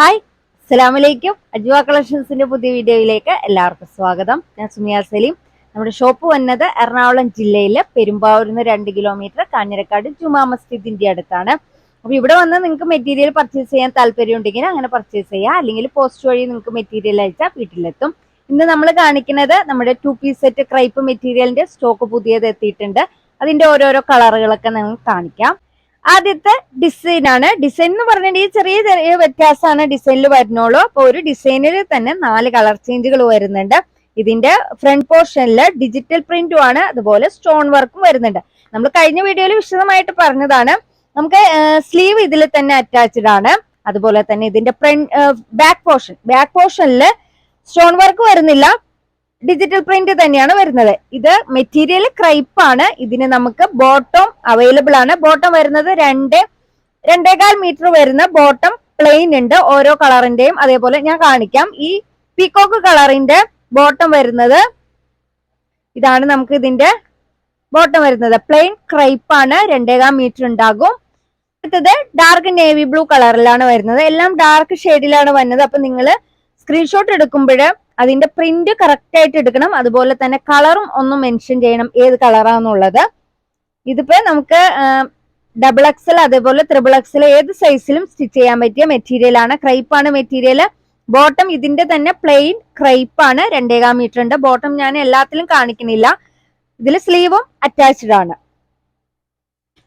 Hi അസ്സലാമലൈക്കും. അജ്വ കളക്ഷൻസിന്റെ പുതിയ വീഡിയോയിലേക്ക് എല്ലാവർക്കും സ്വാഗതം. ഞാൻ സുമിയ സലീം. നമ്മുടെ ഷോപ്പ് വന്നത് എറണാകുളം ജില്ലയിലെ പെരുമ്പാവൂരിൽ നിന്ന് രണ്ട് കിലോമീറ്റർ കാഞ്ഞിരക്കാട് ജുമാ മസ്ജിദിന്റെ അടുത്താണ്. അപ്പൊ ഇവിടെ വന്ന് നിങ്ങൾക്ക് മെറ്റീരിയൽ പർച്ചേസ് ചെയ്യാൻ താല്പര്യം ഉണ്ടെങ്കിൽ അങ്ങനെ പർച്ചേസ് ചെയ്യാം. അല്ലെങ്കിൽ പോസ്റ്റ് വഴി നിങ്ങൾക്ക് മെറ്റീരിയൽ അയച്ചാൽ വീട്ടിലെത്തും. ഇന്ന് നമ്മൾ കാണിക്കുന്നത് നമ്മുടെ ടു പീസ് സെറ്റ് ക്രൈപ്പ് മെറ്റീരിയലിന്റെ സ്റ്റോക്ക് പുതിയത് എത്തിയിട്ടുണ്ട്. അതിന്റെ ഓരോരോ കളറുകളൊക്കെ നിങ്ങൾക്ക് കാണിക്കാം. ആദ്യത്തെ ഡിസൈൻ ആണ്. ഡിസൈൻ എന്ന് പറഞ്ഞിട്ടുണ്ടെങ്കിൽ ചെറിയ ചെറിയ വ്യത്യാസമാണ് ഡിസൈനിൽ വരുന്നുള്ളൂ അപ്പൊ ഒരു ഡിസൈനിൽ തന്നെ നാല് കളർ ചേഞ്ചുകൾ വരുന്നുണ്ട്. ഇതിന്റെ ഫ്രണ്ട് പോർഷനിൽ ഡിജിറ്റൽ പ്രിന്റും ആണ്. അതുപോലെ സ്റ്റോൺ വർക്കും വരുന്നുണ്ട്. നമ്മൾ കഴിഞ്ഞ വീഡിയോയിൽ വിശദമായിട്ട് പറഞ്ഞതാണ്. നമുക്ക് സ്ലീവ് ഇതിൽ തന്നെ അറ്റാച്ച്ഡ് ആണ്. അതുപോലെ തന്നെ ഇതിന്റെ ഫ്രണ്ട് ബാക്ക് പോർഷൻ ബാക്ക് പോർഷനിൽ സ്റ്റോൺ വർക്ക് വരുന്നില്ല. ഡിജിറ്റൽ പ്രിന്റ് തന്നെയാണ് വരുന്നത്. ഇത് മെറ്റീരിയൽ ക്രൈപ്പ് ആണ്. ഇതിന് നമുക്ക് ബോട്ടം അവൈലബിൾ ആണ്. ബോട്ടം വരുന്നത് രണ്ട് രണ്ടേകാൽ മീറ്റർ വരുന്ന ബോട്ടം പ്ലെയിൻ ഉണ്ട്. ഓരോ കളറിന്റെയും അതേപോലെ ഞാൻ കാണിക്കാം. ഈ പീക്കോക്ക് കളറിന്റെ ബോട്ടം വരുന്നത് ഇതാണ് നമുക്ക് ഇതിന്റെ ബോട്ടം വരുന്നത്. പ്ലെയിൻ ക്രൈപ്പ് ആണ്. രണ്ടേകാൽ മീറ്റർ ഉണ്ടാകും. അടുത്തത് ഡാർക്ക് നേവി ബ്ലൂ കളറിലാണ് വരുന്നത്. എല്ലാം ഡാർക്ക് ഷെയ്ഡിലാണ് വരുന്നത് അപ്പൊ നിങ്ങൾ സ്ക്രീൻഷോട്ട് എടുക്കുമ്പോൾ അതിന്റെ പ്രിന്റ് കറക്റ്റ് ആയിട്ട് എടുക്കണം. അതുപോലെ തന്നെ കളറും ഒന്ന് മെൻഷൻ ചെയ്യണം ഏത് കളറാന്നുള്ളത് ഇതിപ്പോ നമുക്ക് ഡബിൾ എക്സൽ അതേപോലെ ത്രിബിൾ എക്സൽ ഏത് സൈസിലും സ്റ്റിച്ച് ചെയ്യാൻ പറ്റിയ മെറ്റീരിയൽ ആണ്. ക്രൈപ്പ് ആണ് മെറ്റീരിയൽ ബോട്ടം ഇതിന്റെ തന്നെ പ്ലെയിൻ ക്രൈപ്പ് ആണ്. രണ്ടേകാം മീറ്റർ ഉണ്ട്. ബോട്ടം ഞാൻ എല്ലാത്തിലും കാണിക്കുന്നില്ല. ഇതിൽ സ്ലീവും അറ്റാച്ച്ഡ് ആണ്.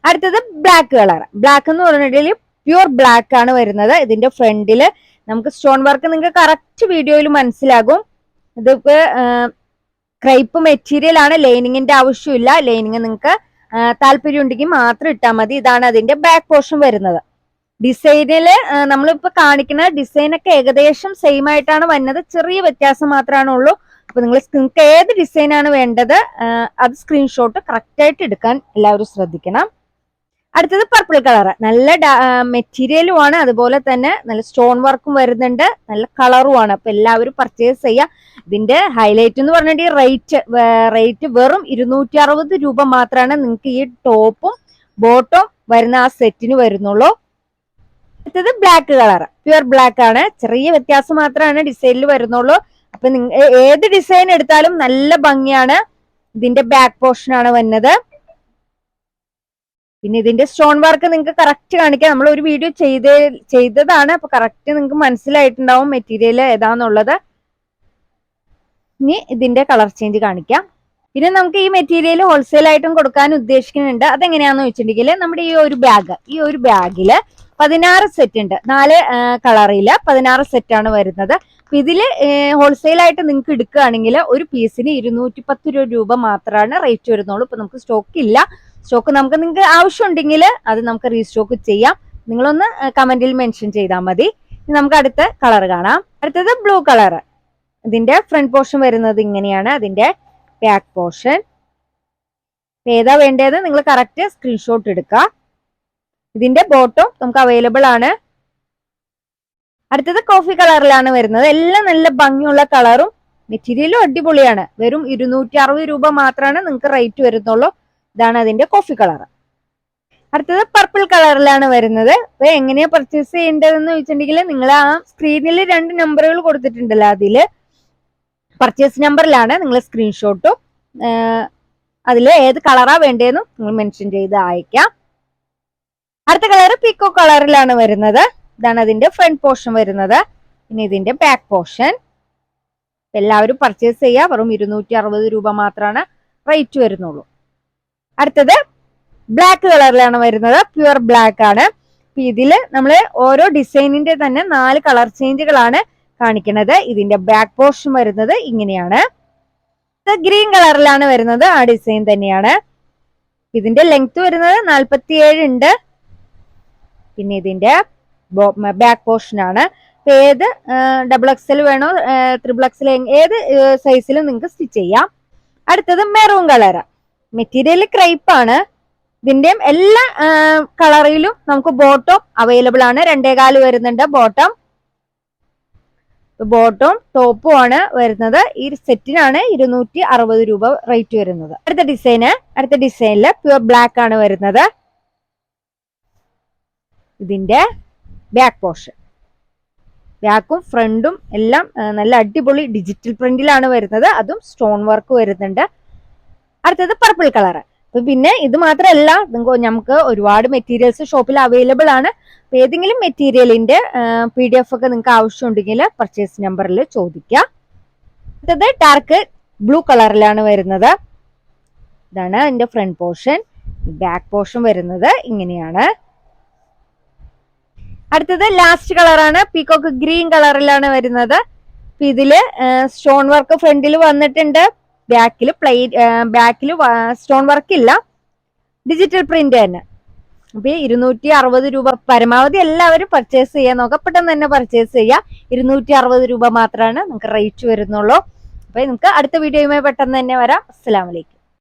അടുത്തത് ബ്ലാക്ക് കളർ ബ്ലാക്ക് എന്ന് പറഞ്ഞിട്ടുണ്ടെങ്കിൽ പ്യുവർ ബ്ലാക്ക് ആണ് വരുന്നത്. ഇതിന്റെ ഫ്രണ്ടിൽ നമുക്ക് സ്റ്റോൺ വർക്ക് നിങ്ങൾക്ക് കറക്റ്റ് വീഡിയോയിൽ മനസ്സിലാകും. ഇതിപ്പോ ക്രൈപ്പ് മെറ്റീരിയൽ ആണ്. ലൈനിങ്ങിന്റെ ആവശ്യമില്ല. ലൈനിങ് നിങ്ങൾക്ക് താല്പര്യം ഉണ്ടെങ്കിൽ മാത്രം ഇട്ടാൽ മതി. ഇതാണ് അതിന്റെ ബാക്ക് പോർഷൻ വരുന്നത്. ഡിസൈനിൽ നമ്മളിപ്പോ കാണിക്കുന്ന ഡിസൈൻ ഒക്കെ ഏകദേശം സെയിം ആയിട്ടാണ് വരുന്നത് ചെറിയ വ്യത്യാസം മാത്രമാണ് ഉള്ളൂ. അപ്പൊ നിങ്ങൾ നിങ്ങൾക്ക് ഏത് ഡിസൈനാണ് വേണ്ടത് അത് സ്ക്രീൻഷോട്ട് കറക്റ്റ് ആയിട്ട് എടുക്കാൻ എല്ലാവരും ശ്രദ്ധിക്കണം. അടുത്തത് പർപ്പിൾ കളർ നല്ല മെറ്റീരിയലും ആണ്. അതുപോലെ തന്നെ നല്ല സ്റ്റോൺ വർക്കും വരുന്നുണ്ട്. നല്ല കളറും ആണ്. അപ്പൊ എല്ലാവരും പർച്ചേസ് ചെയ്യുക ഇതിന്റെ ഹൈലൈറ്റ് എന്ന് പറഞ്ഞിട്ടുണ്ടെങ്കിൽ റേറ്റ് റേറ്റ് വെറും ഇരുന്നൂറ്റി അറുപത് രൂപ മാത്രമാണ് നിങ്ങൾക്ക് ഈ ടോപ്പും ബോട്ടും വരുന്ന ആ സെറ്റിന് വരുന്നുള്ളൂ. അടുത്തത് ബ്ലാക്ക് കളർ പ്യുവർ ബ്ലാക്ക് ആണ്. ചെറിയ വ്യത്യാസം മാത്രമാണ് ഡിസൈനിൽ വരുന്നുള്ളൂ. അപ്പൊ ഏത് ഡിസൈൻ എടുത്താലും നല്ല ഭംഗിയാണ്. ഇതിന്റെ ബാക്ക് പോർഷൻ ആണ് വരുന്നത്. പിന്നെ ഇതിന്റെ സ്റ്റോൺ വർക്ക് നിങ്ങൾക്ക് കറക്റ്റ് കാണിക്കാം. നമ്മൾ ഒരു വീഡിയോ ചെയ്ത് ചെയ്തതാണ്. അപ്പൊ കറക്റ്റ് നിങ്ങൾക്ക് മനസ്സിലായിട്ടുണ്ടാവും മെറ്റീരിയൽ ഏതാന്നുള്ളത്. ഇനി ഇതിന്റെ കളർ ചേഞ്ച് കാണിക്കാം. പിന്നെ നമുക്ക് ഈ മെറ്റീരിയൽ ഹോൾസെയിൽ ആയിട്ടും കൊടുക്കാൻ ഉദ്ദേശിക്കുന്നുണ്ട്. അതെങ്ങനെയാണെന്ന് വെച്ചിട്ടുണ്ടെങ്കിൽ നമ്മുടെ ഈ ഒരു ബാഗ് ഈ ഒരു ബാഗിൽ പതിനാറ് സെറ്റ് ഉണ്ട്. നാല് കളറിൽ പതിനാറ് സെറ്റ് ആണ് വരുന്നത്. അപ്പൊ ഇതിൽ ഹോൾസെയിൽ ആയിട്ട് നിങ്ങൾക്ക് എടുക്കുകയാണെങ്കിൽ ഒരു പീസിന് ഇരുന്നൂറ്റി പത്ത് രൂപ മാത്രമാണ് റേറ്റ് വരുന്നുള്ളൂ. ഇപ്പൊ നമുക്ക് സ്റ്റോക്ക് ഇല്ല. സ്റ്റോക്ക് നമുക്ക് നിങ്ങൾക്ക് ആവശ്യമുണ്ടെങ്കിൽ അത് നമുക്ക് റീസ്റ്റോക്ക് ചെയ്യാം. നിങ്ങളൊന്ന് കമന്റിൽ മെൻഷൻ ചെയ്താൽ മതി. നമുക്ക് അടുത്ത കളർ കാണാം. അടുത്തത് ബ്ലൂ കളർ ഇതിന്റെ ഫ്രണ്ട് പോർഷൻ വരുന്നത് ഇങ്ങനെയാണ്. അതിന്റെ ബാക്ക് പോർഷൻ ഏതാ വേണ്ടത്? നിങ്ങൾ കറക്റ്റ് സ്ക്രീൻഷോട്ട് എടുക്കുക. ഇതിന്റെ ബോട്ടം നമുക്ക് അവൈലബിൾ ആണ്. അടുത്തത് കോഫി കളറിലാണ് വരുന്നത്. എല്ലാം നല്ല ഭംഗിയുള്ള കളറും മെറ്റീരിയലും അടിപൊളിയാണ്. വെറും ഇരുന്നൂറ്റി അറുപത് രൂപ മാത്രമാണ് നിങ്ങൾക്ക് റേറ്റ് വരുന്നുള്ളൂ. ഇതാണ് അതിന്റെ കോഫി കളർ അടുത്തത് പർപ്പിൾ കളറിലാണ് വരുന്നത്. അപ്പൊ എങ്ങനെയാ പർച്ചേസ് ചെയ്യേണ്ടതെന്ന് ചോദിച്ചിട്ടുണ്ടെങ്കിൽ നിങ്ങൾ ആ സ്ക്രീനിൽ രണ്ട് നമ്പറുകൾ കൊടുത്തിട്ടുണ്ടല്ലോ അതിൽ. പർച്ചേസ് നമ്പറിലാണ് നിങ്ങൾ സ്ക്രീൻഷോട്ടും അതിൽ ഏത് കളറാ വേണ്ടതെന്നും നിങ്ങൾ മെൻഷൻ ചെയ്ത് അയക്കാം അടുത്ത കളർ പിക്കോ കളറിലാണ് വരുന്നത്. ഇതാണ് അതിന്റെ ഫ്രണ്ട് പോർഷൻ വരുന്നത്. പിന്നെ ഇതിന്റെ ബാക്ക് പോർഷൻ എല്ലാവരും പർച്ചേസ് ചെയ്യുക വെറും ഇരുന്നൂറ്റി രൂപ മാത്രമാണ് റേറ്റ് വരുന്നുള്ളൂ. അടുത്തത് ബ്ലാക്ക് കളറിലാണ് വരുന്നത്. പ്യുവർ ബ്ലാക്ക് ആണ്. ഇതിൽ നമ്മൾ ഓരോ ഡിസൈനിന്റെ തന്നെ നാല് കളർ ചേഞ്ചുകളാണ് കാണിക്കുന്നത്. ഇതിന്റെ ബാക്ക് പോർഷൻ വരുന്നത് ഇങ്ങനെയാണ്. ഗ്രീൻ കളറിലാണ് വരുന്നത്. ആ ഡിസൈൻ തന്നെയാണ്. ഇതിന്റെ ലെങ്ത് വരുന്നത് നാൽപ്പത്തിയേഴ് ഉണ്ട്. പിന്നെ ഇതിന്റെ ബാക്ക് പോർഷൻ ആണ്. ഏത് ഡബിൾ എക്സൽ വേണോ ത്രിബിൾ എക്സൽ ഏത് സൈസിലും നിങ്ങൾക്ക് സ്റ്റിച്ച് ചെയ്യാം. അടുത്തത് മെറൂൺ കളർ മെറ്റീരിയൽ ക്രൈപ്പ് ആണ്. ഇതിന്റെയും എല്ലാ കളറിലും നമുക്ക് ബോട്ടം അവൈലബിൾ ആണ്. രണ്ടേ രണ്ടേകാൽ വരുന്നുണ്ട് ബോട്ടം ബോട്ടവും ടോപ്പും ആണ് വരുന്നത്. ഈ സെറ്റിനാണ് ഇരുന്നൂറ്റി അറുപത് രൂപ റേറ്റ് വരുന്നത്. അടുത്ത ഡിസൈന് അടുത്ത ഡിസൈനിൽ പ്യുവർ ബ്ലാക്ക് ആണ് വരുന്നത്. ഇതിന്റെ ബാക്ക് പോർഷൻ ബാക്കും ഫ്രണ്ടും എല്ലാം നല്ല അടിപൊളി ഡിജിറ്റൽ പ്രിന്റിലാണ് വരുന്നത്. അതും സ്റ്റോൺ വർക്ക് വരുന്നുണ്ട്. അടുത്തത് പർപ്പിൾ കളർ പിന്നെ ഇത് മാത്രമല്ല നമുക്ക് ഒരുപാട് മെറ്റീരിയൽസ് ഷോപ്പിൽ അവൈലബിൾ ആണ്. അപ്പൊ ഏതെങ്കിലും മെറ്റീരിയലിന്റെ പി ഡി എഫ് ഒക്കെ നിങ്ങൾക്ക് ആവശ്യമുണ്ടെങ്കിൽ പർച്ചേസ് നമ്പറിൽ ചോദിക്കുക അടുത്തത് ഡാർക്ക് ബ്ലൂ കളറിലാണ് വരുന്നത്. ഇതാണ് അതിന്റെ ഫ്രണ്ട് പോർഷൻ ബാക്ക് പോർഷൻ വരുന്നത് ഇങ്ങനെയാണ്. അടുത്തത് ലാസ്റ്റ് കളറാണ് പീക്കോക്ക് ഗ്രീൻ കളറിലാണ് വരുന്നത്. ഇതിൽ സ്റ്റോൺ വർക്ക് ഫ്രണ്ടിൽ വന്നിട്ടുണ്ട്. ബാക്കിൽ പ്ലേ ബാക്കിൽ സ്റ്റോൺ വർക്ക് ഇല്ല. ഡിജിറ്റൽ പ്രിന്റ് തന്നെ. അപ്പൊ ഇരുന്നൂറ്റി അറുപത് രൂപ പരമാവധി എല്ലാവരും പർച്ചേസ് ചെയ്യാൻ നോക്കാം പെട്ടെന്ന് തന്നെ പർച്ചേസ് ചെയ്യാം. ഇരുന്നൂറ്റി അറുപത് രൂപ മാത്രമാണ് നമുക്ക് റേറ്റ് വരുന്നുള്ളൂ. അപ്പൊ നമുക്ക് അടുത്ത വീഡിയോയുമായി പെട്ടെന്ന് തന്നെ വരാം. അസ്സലാമലൈക്കും